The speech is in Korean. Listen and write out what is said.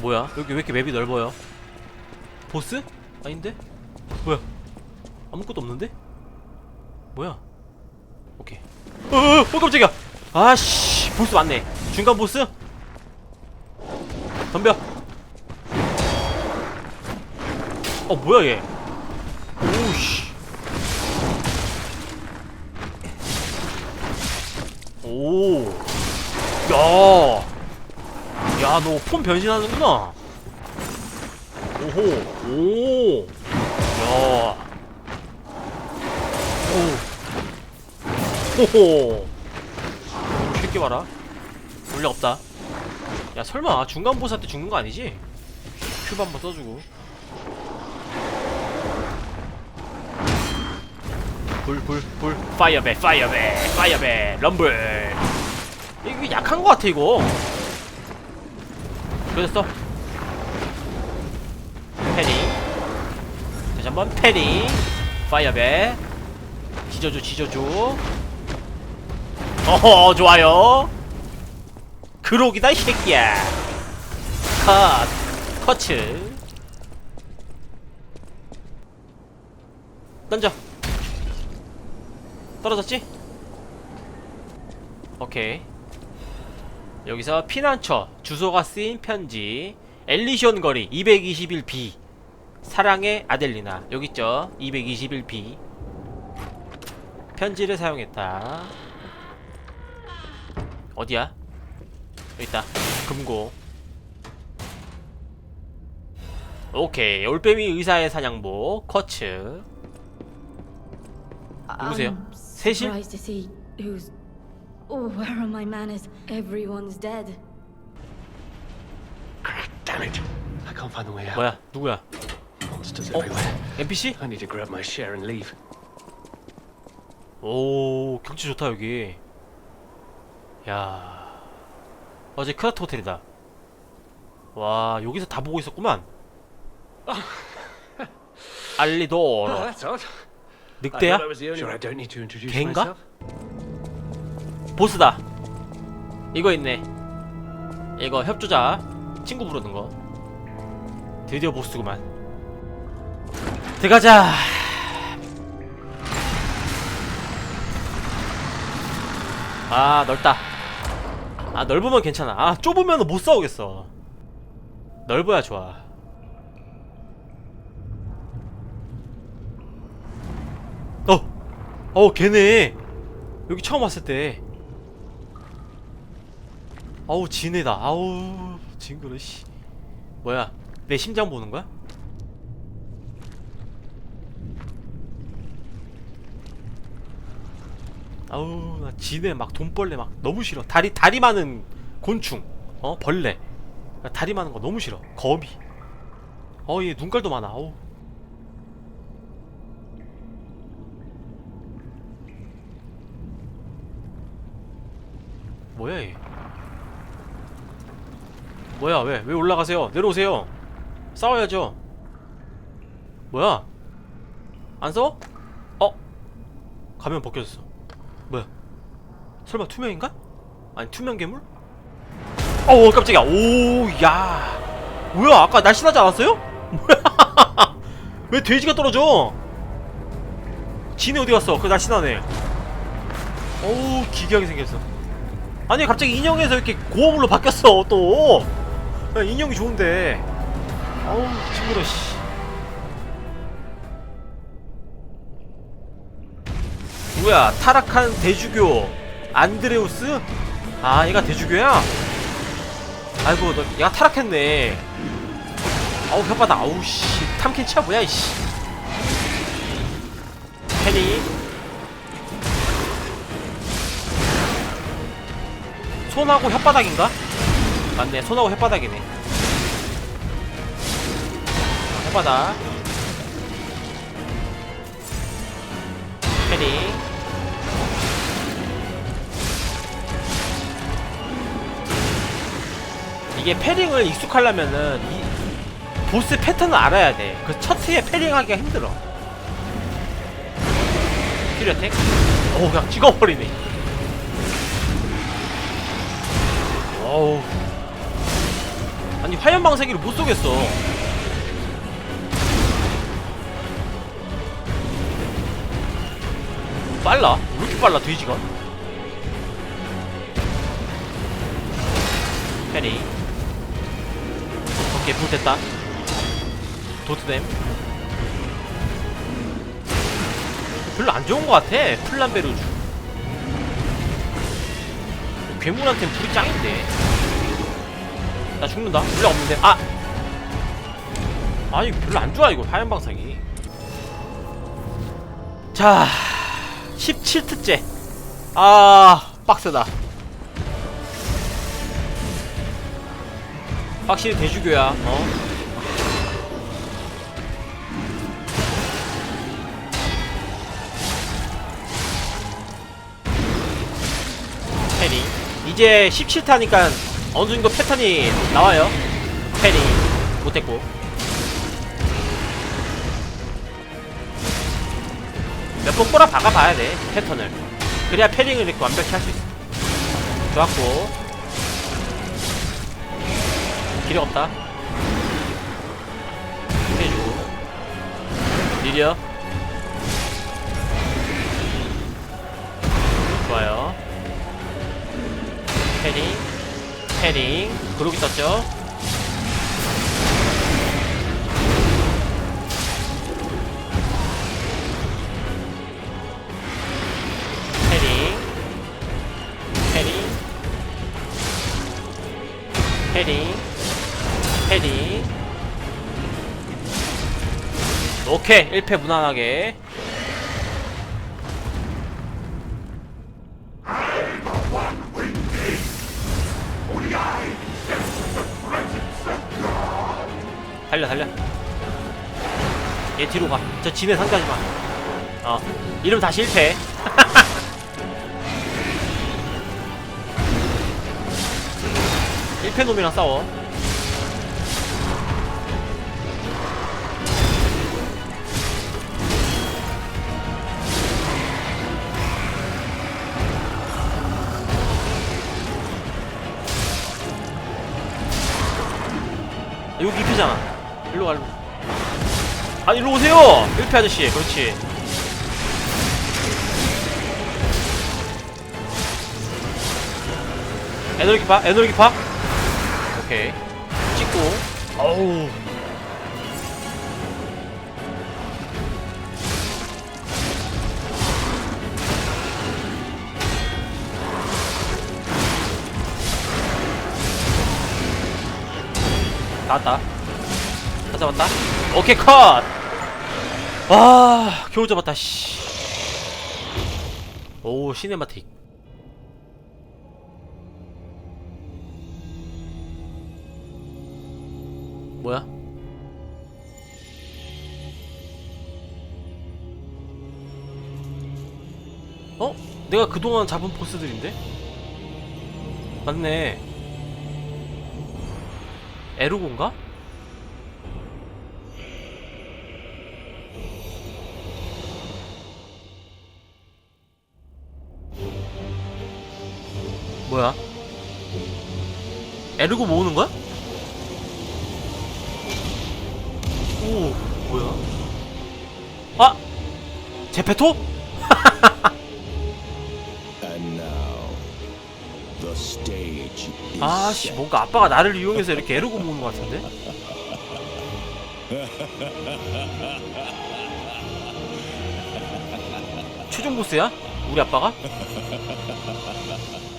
뭐야? 여기 왜 이렇게 맵이 넓어요? 보스? 아닌데? 뭐야? 아무것도 없는데? 뭐야? 오케이. 어, 어, 어 깜짝이야. 아씨, 보스 맞네. 중간 보스? 덤벼. 어 뭐야 얘? 오씨. 오. 야. 야, 너 폼 변신하는구나. 오호. 오. 야. 오. 호호. 쉽게 봐라. 원래 없다. 야, 설마 중간 보스한테 죽는 거 아니지? 큐브 한번 써주고. 불, 불, 불. 파이어백, 파이어백, 파이어백, 럼블. 이거 약한 거 같아, 이거. 그랬어. 패링. 다시 한번 패링. 파이어백. 지져줘, 지져줘. 어허, 좋아요. 그록이다, 이 새끼야. 컷. 커츠. 던져. 떨어졌지? 오케이. 여기서 피난처 주소가 쓰인 편지 엘리시온 거리 221B 사랑의 아델리나. 여기 있죠? 221B 편지를 사용했다. 어디야? 여기 있다. 금고. 오케이. 올빼미 의사의 사냥복 커츠. 누구세요? I'm 셋 Oh, where are my manners? Everyone's dead. Damn it. I can't find the way out. 뭐야 누구야 Monsters 어? everywhere. NPC? I need to grab my share and leave. 오 경치 좋다 여기 야 어제 크라트 호텔이다 와 여기서 다 보고 있었구만 알리도로 Oh, that's odd. 늑대야? I was the only sure, I don't need to introduce 걘가? myself. 보스다. 이거 있네. 이거 협조자 친구 부르는 거. 드디어 보스구만. 들어가자. 아 넓다. 아 넓으면 괜찮아. 아 좁으면 못 싸우겠어. 넓어야 좋아. 어! 어 걔네. 여기 처음 왔을 때 아우 지네다. 아우 징그러 씨. 뭐야? 내 심장 보는 거야? 아우 나 지네 막 돈벌레 막 너무 싫어. 다리 다리 많은 곤충. 어? 벌레. 나 다리 많은 거 너무 싫어. 거미. 어얘 눈깔도 많아. 아우. 뭐야 얘 뭐야 왜? 왜 올라가세요? 내려오세요. 싸워야죠. 뭐야? 안 싸워? 어? 가면 벗겨졌어. 뭐야? 설마 투명인가? 아니 투명 괴물? 어우 깜짝이야. 오야. 뭐야 아까 날씬하지 않았어요? 뭐야? 왜 돼지가 떨어져? 지네 어디 갔어? 그 날씬하네. 어우 기괴하게 생겼어. 아니 갑자기 인형에서 이렇게 고어물로 바뀌었어 또 야, 인형이 좋은데 어우 징그러 씨 누구야 타락한 대주교 안드레우스? 아 얘가 대주교야? 아이고 너 얘가 타락했네 아우 혓바닥 아우 씨 탐켄치야 뭐야 이씨 페니 손하고 혓바닥인가? 맞네. 손하고 혓바닥이네. 아, 혓바닥. 패링 이게 패링을 익숙하려면은 이 보스 패턴을 알아야 돼 그 첫 트에 패링하기가 힘들어. 퓨리어텍 오 그냥 찍어버리네. 어우 아니 화염 방사기를 못 쏘겠어. 빨라? 왜 이렇게 빨라 돼지가? 페리 오케이 불 됐다 도트댐 별로 안 좋은 것 같아 플란베르주 괴물한테는 불이 짱인데 나 죽는다. 물량 없는데. 아! 아니 별로 안 좋아 이거. 화염 방사기 자 17트째 아 빡세다. 확실히 대주교야 어? 패닝 이제 17타니까 어느 정도 패턴이 나와요? 패닝 못했고. 몇 번 꼬라 박아 봐야 돼 패턴을. 그래야 패링을 이렇게 완벽히 할 수 있어. 좋았고. 기력 없다. 해주고. 느려 패링. 그러고 떴죠? 패링. 패링. 패링. 패링. 오케이. 1패 무난하게 달려 달려. 얘 뒤로 가저 진에 상대하지 마어 이름 다시 1패. 일패 놈이랑 싸워. 여기 2패잖아 일로 가 일로 아 일로 오세요! 1패 아저씨 그렇지. 에너지 파 에너지 파? 오케이. 찍고. 어우. 나왔다 다 잡았다 오케이 컷 와, 겨우 잡았다, 씨. 오, 시네마틱. 뭐야? 어? 내가 그동안 잡은 보스들인데? 맞네. 에르고인가? 뭐야? 에르고 모으는 거야? 오, 뭐야? 아! 제페토? 아씨. 뭔가 아빠가 나를 이용해서 이렇게 에르고 모으는 것 같은데? 최종 보스야? 우리 아빠가?